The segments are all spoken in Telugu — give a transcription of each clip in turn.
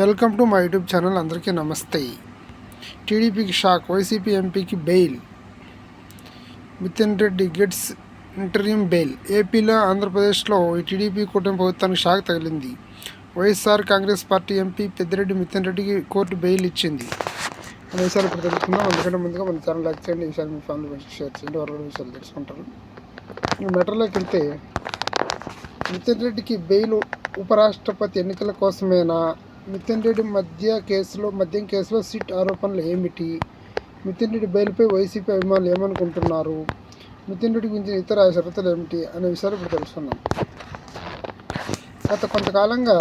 Welcome to my YouTube channel. అందరికీ నమస్తే. టీడీపీకి షాక్ వైసీపీ ఎంపీకి bail. Mithun Reddy gets interim bail. ఏపీలో ఆంధ్రప్రదేశ్లో ఈ టీడీపీ కూటమి ప్రభుత్వానికి షాక్ తగిలింది. YSR Congress party MP Peddireddy Mithun రెడ్డికి కోర్టు బెయిల్ ఇచ్చింది. అనే విషయాలు ఇప్పుడు తెలుసుకుందాం. అందుకంటే ముందుగా మన ఛానల్ లైక్ చేయండి. ఈ విషయాలు మీ ఫ్యామిలీ మెంబర్స్ షేర్ చేయండి. వారు విషయాలు తెలుసుకుంటారు. ఈ మెటర్లోకి వెళ్తే మితిన్ రెడ్డికి బెయిల్ ఉపరాష్ట్రపతి ఎన్నికల కోసమేనా? మితిన్ రెడ్డి మధ్య కేసులో మద్యం కేసులో సిట్ ఆరోపణలు ఏమిటి? మితిన్ రెడ్డి బెయిల్పై వైసీపీ అభిమానులు ఏమనుకుంటున్నారు? మితిన్ రెడ్డి గురించిన ఇతర షరతులు ఏమిటి? అనే విషయాలు ఇప్పుడు తెలుసుకున్నాం గత కొంతకాలంగా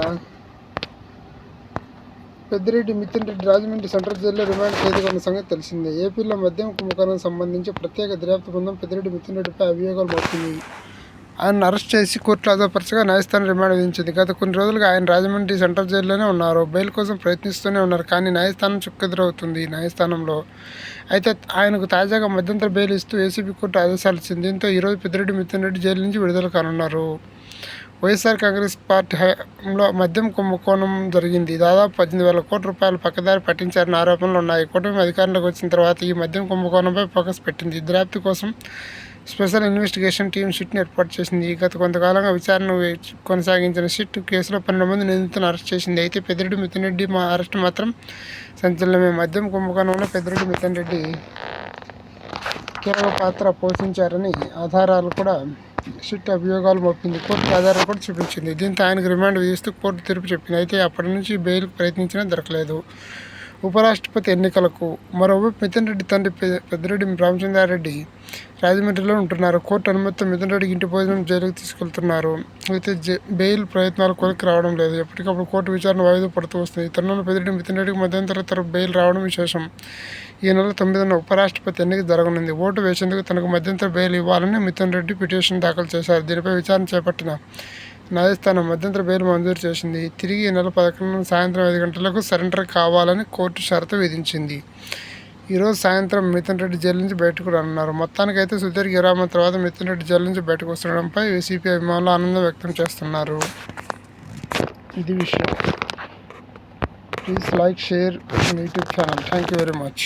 పెద్దిరెడ్డి మితిన్ రెడ్డి రాజమండ్రి సెంట్రల్ జైల్లో రిమాండ్ ఖైదీగా ఉన్న సంగతి తెలిసిందే. ఏపీలో మద్యం కుంభకోణం సంబంధించి ప్రత్యేక దర్యాప్తు బృందం పెద్దిరెడ్డి మితిన్ రెడ్డిపై అభియోగాలు మోపింది ఆయన అరెస్ట్ చేసి కోర్టులో హాజరుపరచగా న్యాయస్థానం రిమాండ్ విధించింది. గత కొన్ని రోజులుగా ఆయన రాజమండ్రి సెంట్రల్ జైల్లోనే ఉన్నారు. బెయిల్ కోసం ప్రయత్నిస్తూనే ఉన్నారు కానీ న్యాయస్థానం చుక్కెదురవుతుంది న్యాయస్థానంలో. అయితే ఆయనకు తాజాగా మధ్యంతర బెయిల్ ఇస్తూ ఏసీబీ కోర్టు ఆదేశాలు ఇచ్చింది. దీంతో ఈరోజు పెద్దిరెడ్డి మిథున్ రెడ్డి జైలు నుంచి విడుదల కానున్నారు. వైఎస్ఆర్ కాంగ్రెస్ పార్టీ హయాంలో మద్యం కుంభకోణం జరిగింది. దాదాపు పద్దెనిమిది వేల కోట్ల రూపాయలు పక్కదారి పట్టించారని ఆరోపణలు ఉన్నాయి. కూటమి అధికారంలోకి వచ్చిన తర్వాత ఈ మద్యం కుంభకోణంపై ఫోకస్ పెట్టింది. దర్యాప్తు కోసం స్పెషల్ ఇన్వెస్టిగేషన్ టీం సిట్ని ఏర్పాటు చేసింది. గత కొంతకాలంగా విచారణ కొనసాగించిన సిట్ కేసులో పన్నెండు మంది నిందితులను అరెస్ట్ చేసింది. అయితే పెద్దిరెడ్డి మిథున్ రెడ్డి మా అరెస్ట్ మాత్రం సంచలనమే. మద్యం కుంభకోణంలో పెద్దిరెడ్డి మిథున్ రెడ్డి కీలక పాత్ర పోషించారని ఆధారాలు కూడా సిట్ అభియోగాలు మోపింది. కోర్టు ఆధారాలు కూడా చూపించింది. దీంతో ఆయనకు రిమాండ్ విధిస్తూ కోర్టు తీర్పు చెప్పింది. అయితే అప్పటి నుంచి బెయిల్కు ప్రయత్నించినా దొరకలేదు. ఉపరాష్ట్రపతి ఎన్నికలకు మరోవైపు మిథున్ రెడ్డి తండ్రి పెద్దిరెడ్డి రామచంద్రారెడ్డి రాజమండ్రిలో ఉంటున్నారు. కోర్టు అనుమతితో మిథున్ రెడ్డికి ఇంటి భోజనం జైలుకు తీసుకెళ్తున్నారు. అయితే బెయిల్ ప్రయత్నాలు కొలికి రావడం లేదు. ఎప్పటికప్పుడు కోర్టు విచారణ వాయిదా పడుతూ వస్తుంది. తరుణంలో పెద్దిరెడ్డి మిథున్ రెడ్డికి మధ్యంతర తరపు బెయిల్ రావడం విశేషం. ఈ నెల తొమ్మిదిన ఉపరాష్ట్రపతి ఎన్నిక జరగనుంది. ఓటు వేసేందుకు తనకు మధ్యంతర బెయిల్ ఇవ్వాలని మిథున్ రెడ్డి పిటిషన్ దాఖలు చేశారు. దీనిపై విచారణ చేపట్టిన న్యాయస్థానం మధ్యంతర బెయిల్ మంజూరు చేసింది. తిరిగి ఈ నెల పదకొండు సాయంత్రం ఐదు గంటలకు సరెండర్ కావాలని కోర్టు షరతు విధించింది. ఈరోజు సాయంత్రం మిథున్ రెడ్డి జైలు నుంచి బయటకు రానున్నారు. మొత్తానికైతే సుదీర్ఘ విరామం తర్వాత మిథున్ రెడ్డి జైలు నుంచి బయటకు వస్తుండడంపై వైసీపీ అభిమానులు ఆనందం వ్యక్తం చేస్తున్నారు. ఇది విషయం. Please like share YouTube channel. Thank you very much.